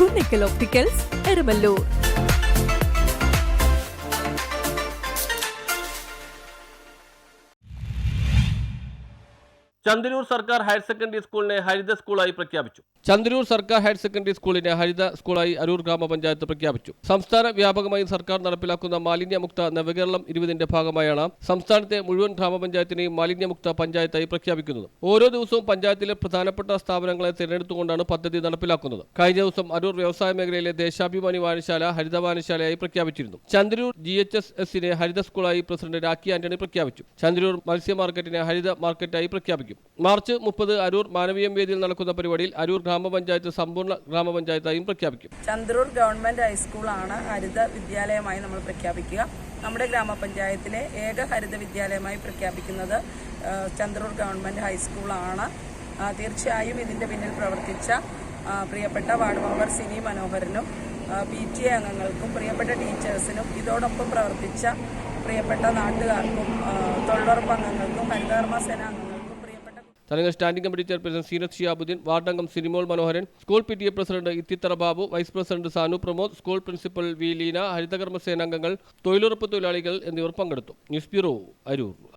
Kunnickal opticals Eramallur ചന്ദനൂർ സർക്കാർ higher secondary സ്കൂളിനെ ഹരിത സ്കൂളായി പ്രഖ്യാപിച്ചു. ചന്ദ്രൂർ സർക്കാർ ഹയർ സെക്കൻഡറി സ്കൂളിനെ ഹരിത സ്കൂളായി അരൂർ ഗ്രാമപഞ്ചായത്ത് പ്രഖ്യാപിച്ചു. സംസ്ഥാന വ്യാപകമായി സർക്കാർ നടപ്പിലാക്കുന്ന മാലിന്യമുക്ത നവകേരളം ഇരുപതിന്റെ ഭാഗമായാണ് സംസ്ഥാനത്തെ മുഴുവൻ ഗ്രാമപഞ്ചായത്തിനെയും മാലിന്യമുക്ത പഞ്ചായത്തായി പ്രഖ്യാപിക്കുന്നത്. ഓരോ ദിവസവും പഞ്ചായത്തിലെ പ്രധാനപ്പെട്ട സ്ഥാപനങ്ങളെ തിരഞ്ഞെടുത്തുകൊണ്ടാണ് പദ്ധതി നടപ്പിലാക്കുന്നത്. കഴിഞ്ഞ ദിവസം അരൂർ വ്യവസായ മേഖലയിലെ ദേശാഭിമാനി വായനശാല ഹരിത വായനശാലയായി പ്രഖ്യാപിച്ചിരുന്നു. ചന്ദ്രൂർ ജി എച്ച് എസ് എസിനെ ഹരിത സ്കൂളായി പ്രസിഡന്റ് രാഖി ആന്റണി പ്രഖ്യാപിച്ചു. ചന്ദ്രൂർ മത്സ്യ മാർക്കറ്റിനെ ഹരിത മാർക്കറ്റായി പ്രഖ്യാപിക്കും മാർച്ച് മുപ്പത് അരൂർ മാനവീയം വേദിയിൽ നടക്കുന്ന പരിപാടിയിൽ അരൂർ ഗ്രാമപഞ്ചായത്ത് സമ്പൂർണ ഗ്രാമപഞ്ചായത്തായും പ്രഖ്യാപിക്കും. ചന്ദ്രൂർ ഗവൺമെന്റ് ഹൈസ്കൂളാണ് ഹരിത വിദ്യാലയമായി നമ്മൾ പ്രഖ്യാപിക്കുക. നമ്മുടെ ഗ്രാമപഞ്ചായത്തിലെ ഏക ഹരിത വിദ്യാലയമായി പ്രഖ്യാപിക്കുന്നത് ചന്ദ്രൂർ ഗവൺമെന്റ് ഹൈസ്കൂളാണ്. തീർച്ചയായും ഇതിന്റെ പിന്നിൽ പ്രവർത്തിച്ച പ്രിയപ്പെട്ട വാർഡ് മെമ്പർ സിനി മനോഹരനും പി ടി എ അംഗങ്ങൾക്കും പ്രിയപ്പെട്ട ടീച്ചേഴ്സിനും ഇതോടൊപ്പം പ്രവർത്തിച്ച പ്രിയപ്പെട്ട നാട്ടുകാർക്കും തൊഴിലുറപ്പ് അംഗങ്ങൾക്കും ഹരിതകർമ്മ സേന അംഗങ്ങൾക്കും ചടങ്ങിൽ standing committee chairperson Seenath Shiyabuddin വാർഡംഗം Sinimol Manoharan school P T A president Ithithara Babu vice president Sanu Pramod school principal V Leena ഹരിതകർമ്മ സേനാംഗങ്ങൾ തൊഴിലുറപ്പ് തൊഴിലാളികൾ എന്നിവർ പങ്കെടുത്തു. News bureau Aroor.